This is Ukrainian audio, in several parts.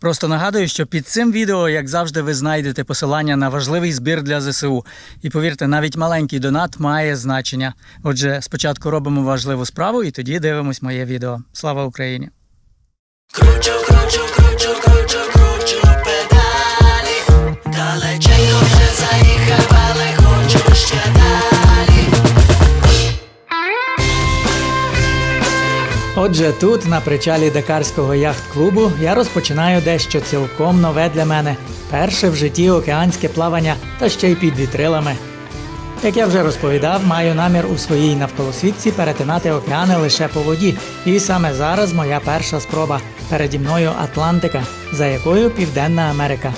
Просто нагадую, що під цим відео, як завжди, ви знайдете посилання на важливий збір для ЗСУ. І повірте, навіть маленький донат має значення. Отже, спочатку робимо важливу справу і тоді дивимось моє відео. Слава Україні! Кручу, кручу, Отже, тут, на причалі Дакарського яхт-клубу, я розпочинаю дещо цілком нове для мене. Перше в житті океанське плавання та ще й під вітрилами. Як я вже розповідав, маю намір у своїй навколосвітці перетинати океани лише по воді. І саме зараз моя перша спроба. Переді мною Атлантика, за якою Південна Америка.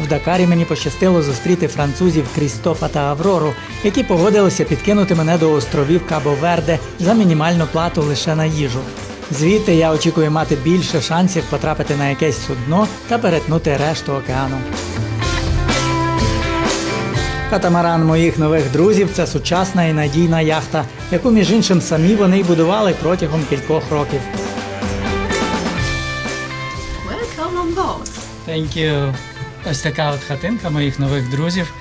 В Дакарі мені пощастило зустріти французів Крістофа та Аврору, які погодилися підкинути мене до островів Кабо-Верде за мінімальну плату лише на їжу. Звідти я очікую мати більше шансів потрапити на якесь судно та перетнути решту океану. Катамаран моїх нових друзів це сучасна і надійна яхта, яку між іншим самі вони й будували протягом кількох років. Welcome on board. Thank you. Ось така от хатинка моїх нових друзів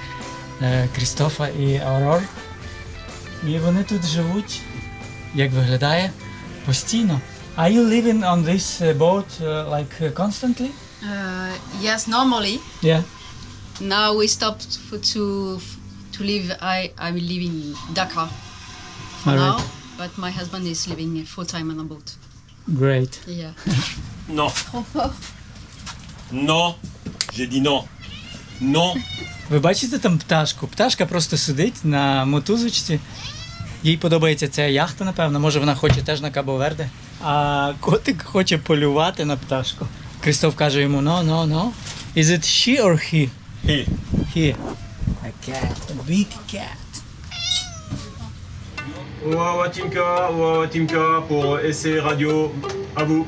е, Крістофа і Аурор. І вони тут живуть, як виглядає, постійно. Are you living on this uh, boat uh, like uh, constantly? Uh, yes, normally. Yeah. Now we stopped for, to to live. I I will live in Dakar for All now, right. but my husband is living full time on a boat. Great. Yeah. Non. Non. J'ai dit non. Non. Ви бачите там пташку? Пташка просто сидить на мотузочці. Їй подобається ця яхта, напевно. Може вона хоче теж на Кабо-Верде. А котик хоче полювати на пташку. Крістоф каже йому: no, no, no. Is it she or he? He. He. A cat, a big cat. Ouah, Timka, ouah, Timka pour essai radio. À vous.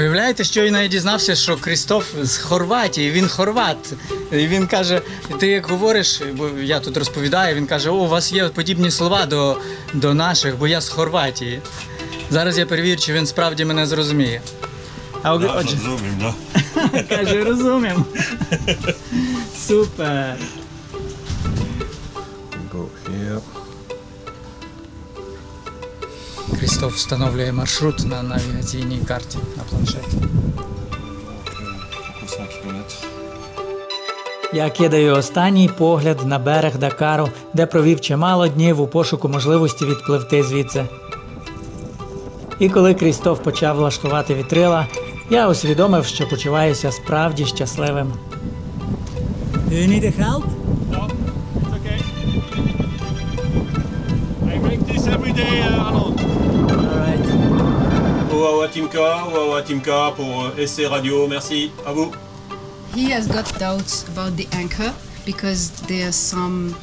Уявляєте, щойно я дізнався, що Крістоф з Хорватії, він хорват. І він каже: ти як говориш, бо я тут розповідаю, він каже: О, у вас є подібні слова до, до наших, бо я з Хорватії. Зараз я перевірю, чи він справді мене зрозуміє. А отже, rozumiem, là. каже, розумім. Супер. Крістоф встановлює маршрут на навігаційній карті на планшеті. Я кидаю останній погляд на берег Дакару, де провів чимало днів у пошуку можливості відпливти звідси. І коли Крістоф почав влаштувати вітрила, я усвідомив, що почуваюся справді щасливим. Do you need help? No, it's okay. I make this every day uh, alone. Alright. Ouah, Timka, ouah, Timka pour essai radio. Merci. À vous. He has got doubts about the anchor because there are some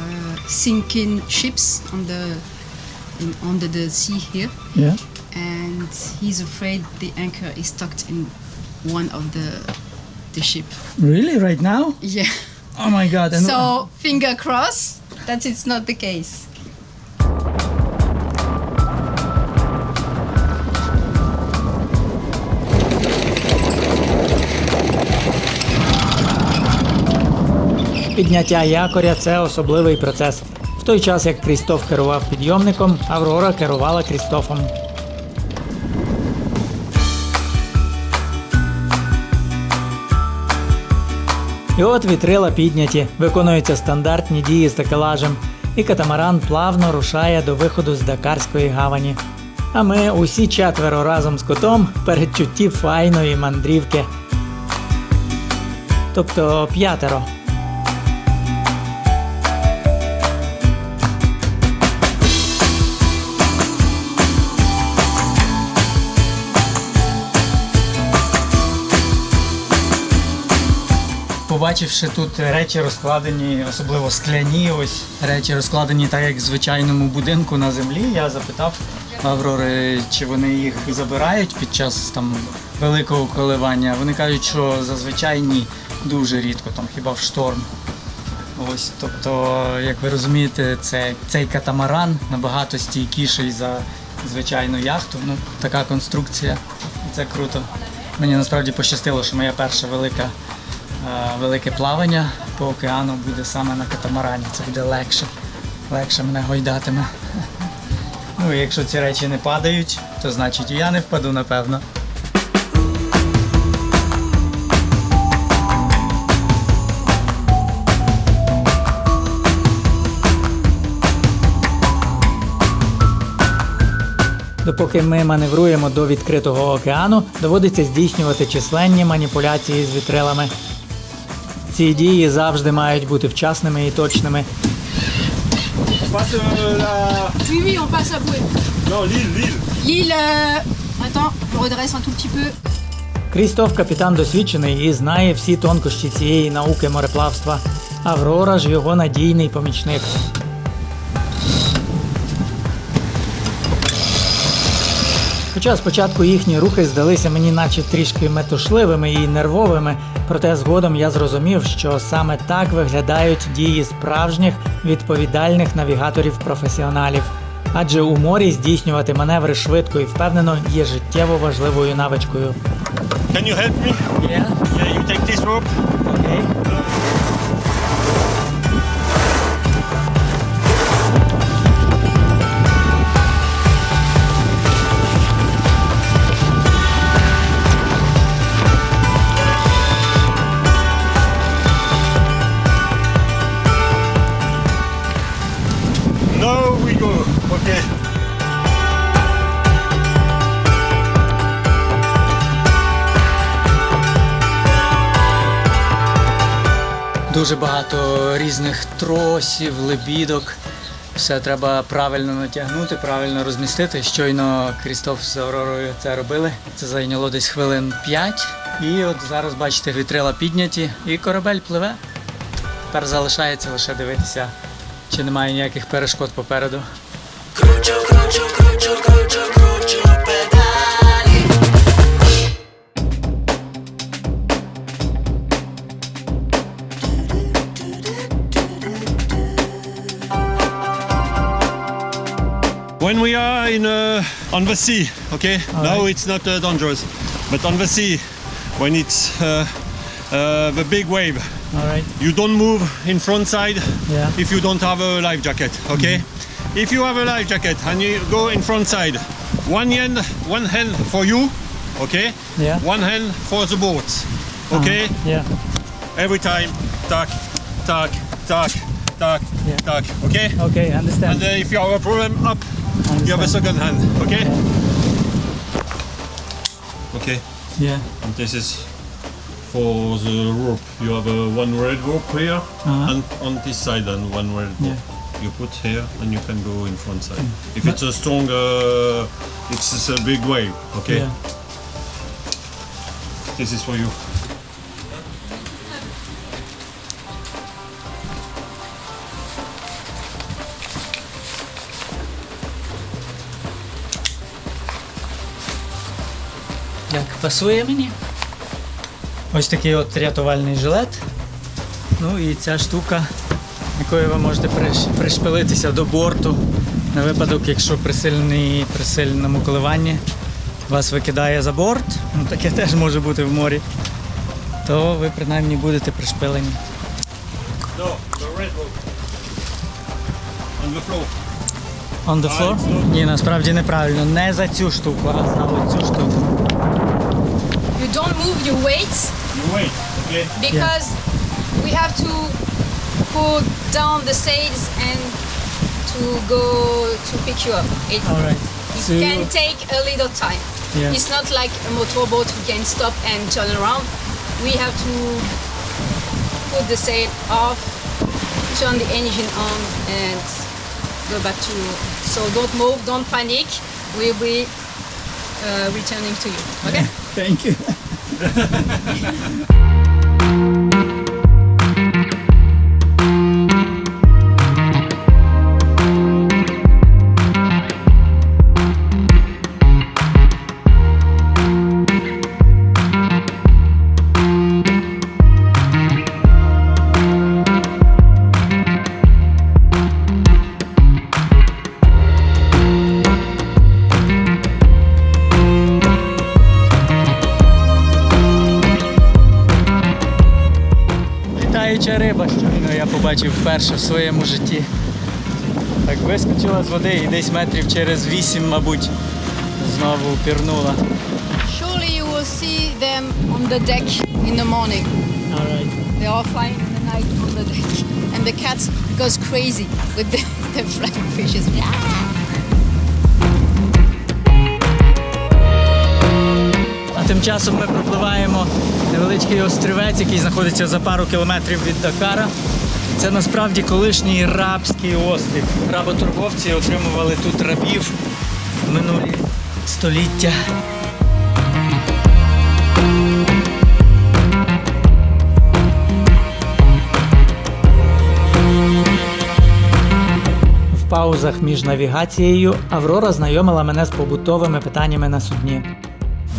uh, sinking ships on the in, under the sea here, Yeah. and he's afraid the anchor is stuck in one of the the ship. Really? Right now? Yeah. Oh my god. And So finger crossed that it's not the case. Підняття якоря це особливий процес. В той час, як Крістоф керував підйомником, Аврора керувала Крістофом. І от вітрила підняті, виконуються стандартні дії з такелажем, і катамаран плавно рушає до виходу з Дакарської гавані. А ми усі четверо разом з котом в передчутті файної мандрівки. Тобто п'ятеро. Побачивши тут речі розкладені, особливо скляні, ось речі розкладені так, як в звичайному будинку на землі, я запитав Аврори, чи вони їх забирають під час там великого коливання. Вони кажуть, що зазвичай ні, дуже рідко, там хіба в шторм. Ось, тобто, як ви розумієте, це, цей катамаран набагато стійкіший за звичайну яхту. Ну, така конструкція, і це круто. Мені насправді пощастило, що моє перше велике, е, велике плавання по океану буде саме на катамарані. Це буде легше. Легше мене гойдатиме. Ну якщо ці речі не падають, то значить і я не впаду, напевно. Допоки ми маневруємо до відкритого океану, доводиться здійснювати численні маніпуляції з вітрилами. Ці дії завжди мають бути вчасними і точними. Oui, oui, on passe à bouée. Non, l'île, l'île. L'île. euh, Attends, je redresse un tout petit peu. Крістоф капітан досвідчений і знає всі тонкощі цієї науки мореплавства. Аврора ж його надійний помічник. Хоча спочатку їхні рухи здалися мені наче трішки метушливими і нервовими, проте згодом я зрозумів, що саме так виглядають дії справжніх відповідальних навігаторів-професіоналів. Адже у морі здійснювати маневри швидко і впевнено є життєво важливою навичкою. Can you help me? Yeah, Yeah, you take this rope. okay. Дуже багато різних тросів, лебідок. Все треба правильно натягнути, правильно розмістити. Щойно Крістоф з Авророю це робили. Це зайняло десь хвилин 5. І от зараз бачите, вітрила підняті і корабель пливе. Тепер залишається лише дивитися, чи немає ніяких перешкод попереду. Кручу, кручу, кручу, кручу, When we are in uh, on the sea, okay, now right. it's not uh, dangerous, but on the sea, when it's uh, uh, the big wave, Alright. you don't move in front side Yeah. if you don't have a life jacket, okay? If you have a life jacket and you go in front side, one hand, one hand for you, okay? Yeah. One hand for the boat, okay? Yeah. Every time, tack, tack, tack, tack, Yeah. tack, okay? Okay, understand. And uh, if you have a problem, up, you have a second hand, okay? Okay, Yeah. and this is for the rope. You have a one red rope here, Uh-huh. and on this side, and one red rope. Yeah. You put here, and you can go in front side. If it's a strong, uh, it's, it's a big wave, okay? Yeah. This is for you. Пасує мені. Ось такий от рятувальний жилет. Ну і ця штука, якою ви можете пришпилитися до борту на випадок, якщо при, сильній, при сильному коливанні вас викидає за борт, ну таке теж може бути в морі, то ви принаймні будете пришпилені. On the floor. On the floor? Ні, насправді неправильно. Не за цю штуку, а за оцю штуку. You don't move your weights You wait, okay? because we have to pull down the sails and to go to pick you up. It, Alright. it So- can take a little time. Yeah. It's not like a motorboat we can stop and turn around. We have to put the sail off, turn the engine on and go back to so don't move, don't panic. We'll be uh, returning to you. Okay? Thank you. побачив вперше в своєму житті. Так вискочила з води і десь метрів через вісім, мабуть, знову пірнула. Surely you will see them on the deck in the morning. They are flying in the night on the deck. And the cat goes crazy with the, the flying fishes. А тим часом ми пропливаємо невеличкий острівець, який знаходиться за пару кілометрів від Дакара. Це насправді колишній рабський острів. Работорговці отримували тут рабів в минулі століття. В паузах між навігацією Аврора знайомила мене з побутовими питаннями на судні.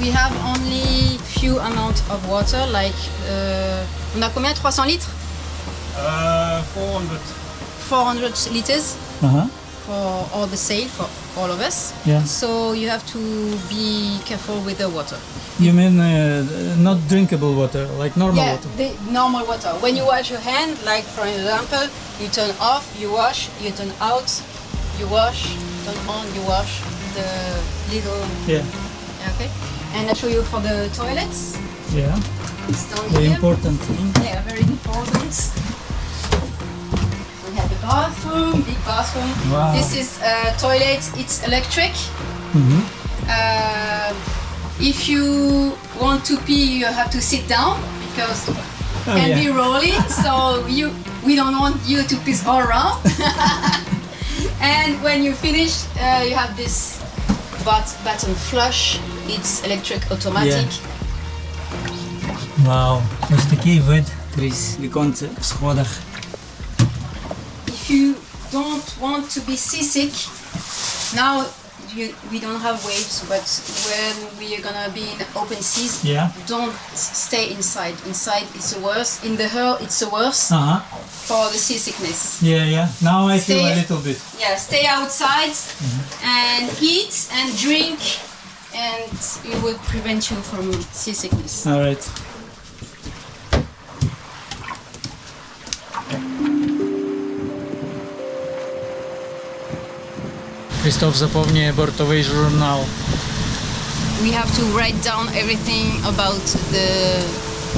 We have only few amount of water, like uh, on a combien 300 litres? Uh, 400. 400 liters uh-huh. for all the sale for all of us. Yeah. So you have to be careful with the water. You mean uh, not drinkable water, like normal yeah, water? Yeah, normal water. When you wash your hand, like for example, you turn off, you wash, you turn out, you wash, turn on, you wash the little. Yeah. Okay. And I show you for the toilets. Yeah. It's down here. important thing. Yeah, very important bathroom, big bathroom. Wow. This is a toilet, it's electric. Mm-hmm. Uh, if you want to pee, you have to sit down because it oh, can yeah. be rolling. so you, we don't want you to piss all around. and when you finish, uh, you have this button flush. It's electric automatic. Yeah. Wauw, dat is de keyword. Er is de kant op you don't want to be seasick, now you, we don't have waves, but when we are gonna be in open seas, yeah. don't stay inside. Inside it's the worst. In the hull it's the worst uh-huh. for the seasickness. Yeah, yeah. Now I stay, feel a little bit. Yeah, stay outside mm-hmm. and eat and drink, and it will prevent you from seasickness. All right. Крістоф заповнює бортовий журнал. we have to write down everything about the,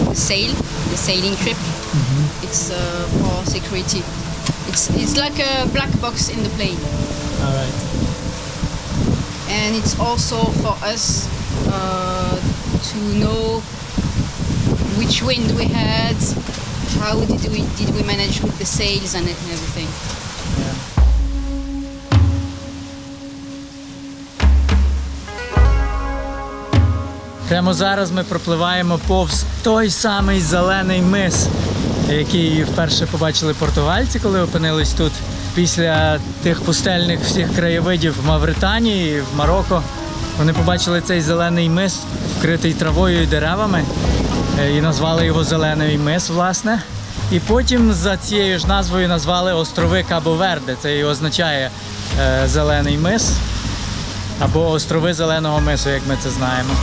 the sail, the sailing trip. It's uh, for security. It's it's like a black box in the plane, Alright. and it's also for us uh, to know which wind we had, how did we did we manage with the sails and everything. Прямо зараз ми пропливаємо повз той самий зелений мис, який вперше побачили португальці, коли опинились тут. Після тих пустельних всіх краєвидів в Мавританії, в Марокко. Вони побачили цей зелений мис, вкритий травою і деревами, е, і назвали його Зелений мис, власне. І потім за цією ж назвою назвали острови Кабо-Верде. Це і означає е, зелений мис або острови Зеленого мису, як ми це знаємо.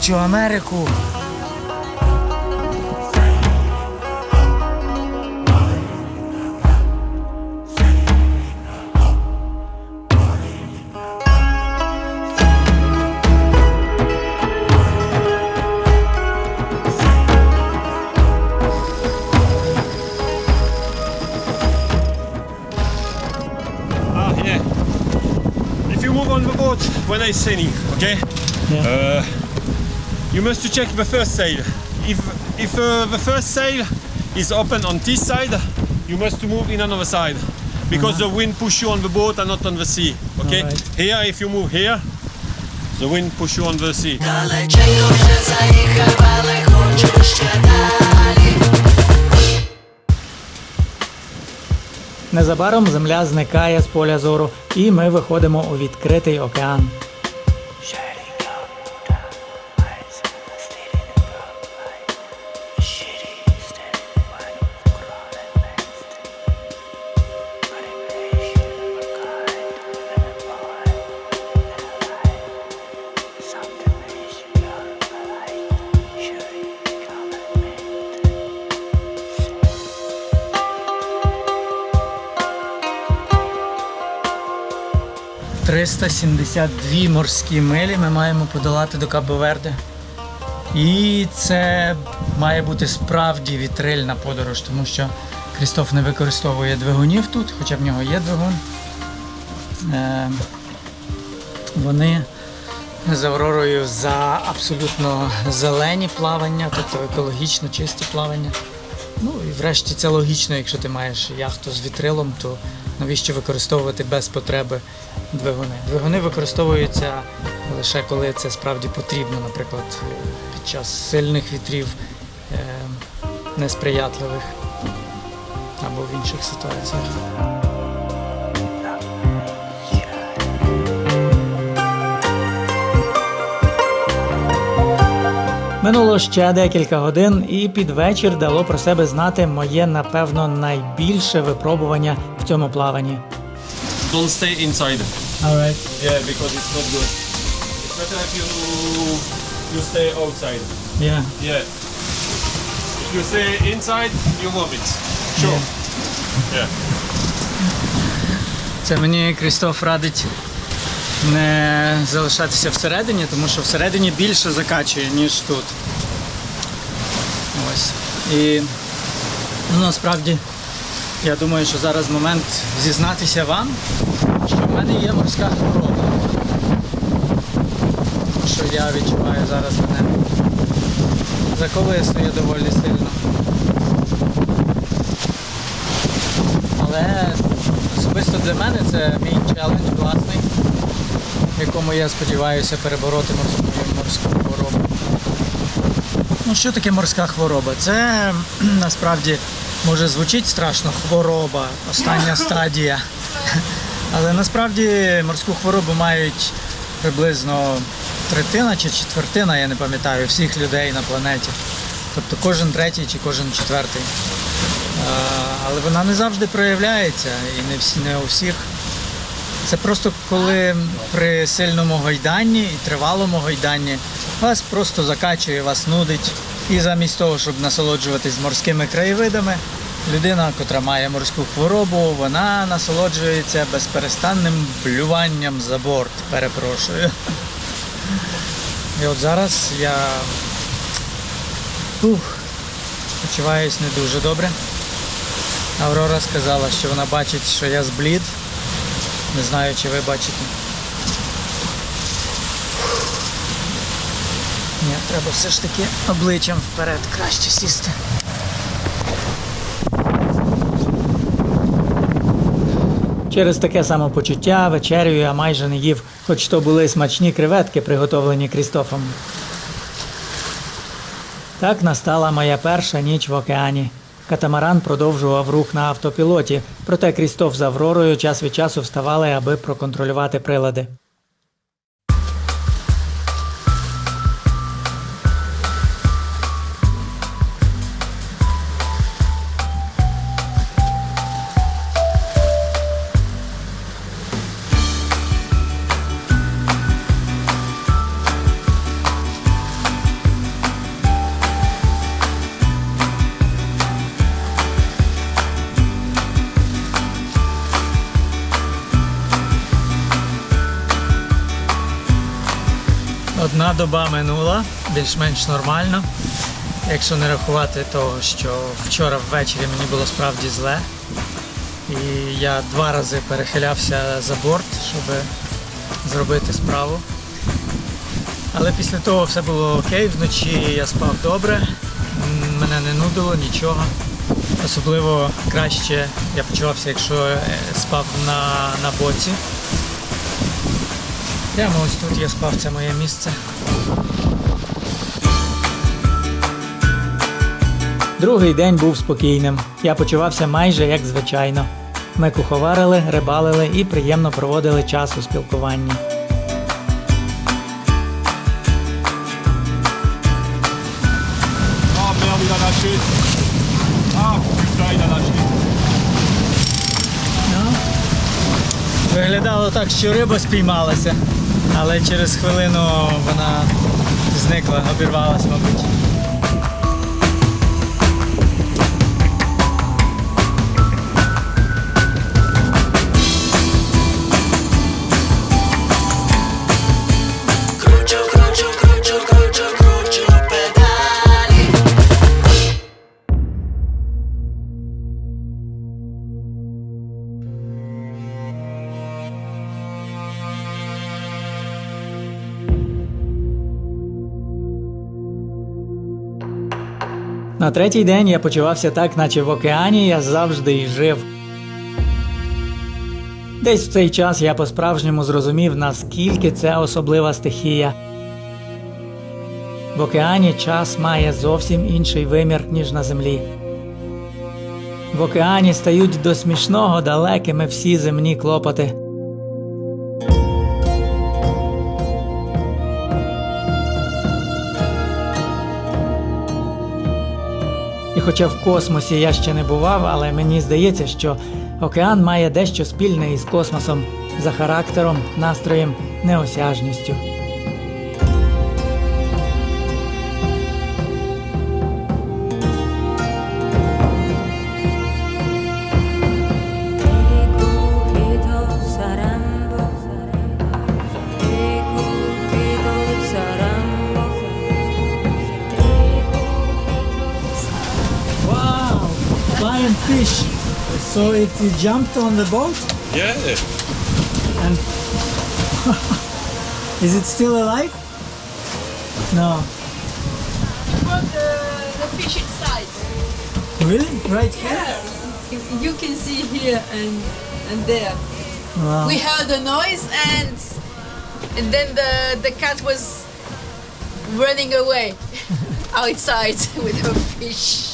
Бачу Америку. Ah, yeah. If you move on the boat when I sailing, okay? Yeah. Uh, you must check the first sail. If if uh, the first sail is open on this side, you must move in another side because uh -huh. the wind push you on the boat and not on the sea. Okay? Alright. Here, if you move here, the wind push you on the sea. Незабаром земля зникає з поля зору, і ми виходимо у відкритий океан. 372 морські милі ми маємо подолати до Кабо-Верде. І це має бути справді вітрильна подорож, тому що Крістоф не використовує двигунів тут, хоча в нього є двигун. Е, вони з Авророю за абсолютно зелені плавання, тобто екологічно чисті плавання. Ну і врешті це логічно, якщо ти маєш яхту з вітрилом, то навіщо використовувати без потреби двигуни? Двигуни використовуються лише коли це справді потрібно, наприклад, під час сильних вітрів, е, несприятливих або в інших ситуаціях. Минуло ще декілька годин, і під вечір дало про себе знати моє, напевно, найбільше випробування в цьому плаванні. Don't stay inside. Alright. Yeah, because it's not good. It's better if you you stay outside. Yeah. Yeah. If you stay inside, you vomit. Sure. Yeah. Це мені Крістоф радить не залишатися всередині, тому що всередині більше закачує, ніж тут. Ось. І ну, насправді я думаю, що зараз момент зізнатися вам, що в мене є морська хвороба. Тому що я відчуваю зараз мене заколисує доволі сильно. Але особисто для мене це мій челендж власний, в якому я сподіваюся перебороти морську, хворобу. Ну, що таке морська хвороба? Це насправді може звучить страшно хвороба, остання стадія. Але насправді морську хворобу мають приблизно третина чи четвертина, я не пам'ятаю, всіх людей на планеті. Тобто кожен третій чи кожен четвертий. Але вона не завжди проявляється і не у всіх. Це просто коли при сильному гойданні і тривалому гойданні вас просто закачує, вас нудить. І замість того, щоб насолоджуватись морськими краєвидами, людина, котра має морську хворобу, вона насолоджується безперестанним блюванням за борт. Перепрошую. І от зараз я ух, почуваюсь не дуже добре. Аврора сказала, що вона бачить, що я зблід. Не знаю, чи ви бачите. Ні, треба все ж таки обличчям вперед краще сісти. Через таке самопочуття вечерю я майже не їв, хоч то були смачні креветки, приготовлені Крістофом. Так настала моя перша ніч в океані. Катамаран продовжував рух на автопілоті, проте Крістоф з Авророю час від часу вставали, аби проконтролювати прилади. Доба минула, більш-менш нормально. Якщо не рахувати того, що вчора ввечері мені було справді зле. І я два рази перехилявся за борт, щоб зробити справу. Але після того все було окей, вночі я спав добре, мене не нудило нічого. Особливо краще я почувався, якщо е, спав на, на боці. Прямо ось тут я спав, це моє місце. Другий день був спокійним. Я почувався майже як звичайно. Ми куховарили, рибалили і приємно проводили час у спілкуванні. Виглядало так, що риба спіймалася, але через хвилину вона зникла, обірвалась, мабуть. На третій день я почувався так, наче в океані я завжди й жив. Десь в цей час я по-справжньому зрозумів, наскільки це особлива стихія. В океані час має зовсім інший вимір, ніж на землі. В океані стають до смішного далекими всі земні клопоти. Хоча в космосі я ще не бував, але мені здається, що океан має дещо спільне із космосом за характером, настроєм, неосяжністю. So it jumped on the boat Yeah. and is it still alive? No. But the, the fish inside. Really? Right here? You can see here and and there. Wow. We heard the noise and and then the the cat was running away outside with her fish.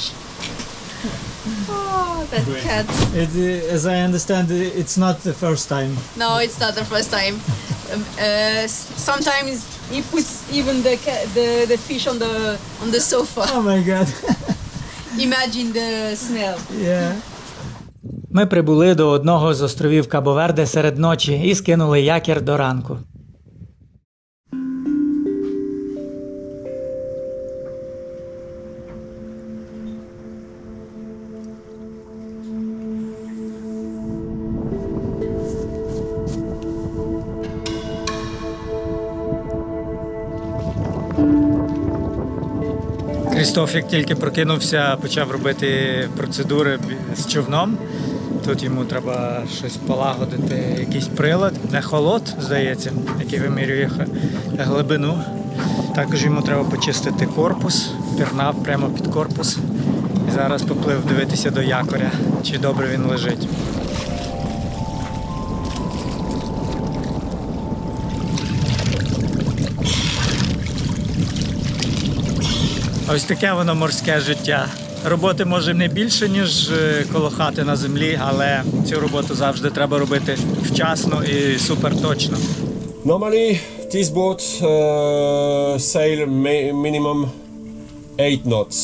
Oh, that cat. It, uh, as I understand, uh, it's not the first time. No, it's not the first time. Um, uh, sometimes he puts even the ca- the the fish on the on the sofa. Oh my god. Imagine the smell. yeah. Ми прибули до одного з островів Кабоверде серед ночі і скинули якір до ранку. Крістоф, як тільки прокинувся, почав робити процедури з човном. Тут йому треба щось полагодити, якийсь прилад, ехолот, здається, який вимірює глибину. Також йому треба почистити корпус, пірнав прямо під корпус. І зараз поплив дивитися до якоря, чи добре він лежить. Ось таке воно морське життя. Роботи може не більше, ніж е, коло хати на землі, але цю роботу завжди треба робити вчасно і супер точно. Normally, this boat uh, sail minimum eight knots,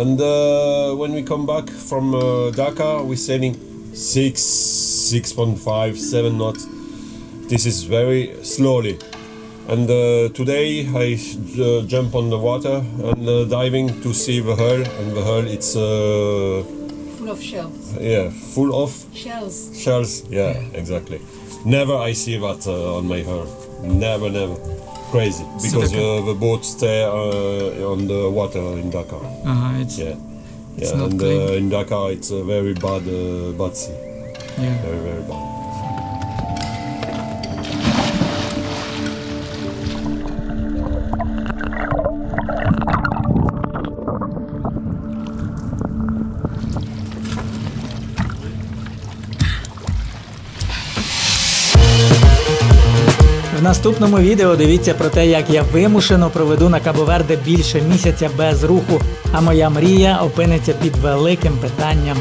and uh, when we come back from uh, Dhaka, we're sailing six, six point five, seven knots. This is very slowly. and uh, today I jump on the water and uh, diving to see the hull and the hull it's uh, full of shells. yeah full of shells. shells yeah, yeah. exactly. Never I see that on my hull. Never never. Crazy. Because uh, the boat stay uh, on the water in Dakar. Uh -huh, it's, yeah, it's yeah, and in Dakar it's a very bad, bad sea. Yeah, very very bad. Наступному відео дивіться про те, як я вимушено проведу на Кабоверде більше місяця без руху, а моя мрія опиниться під великим питанням.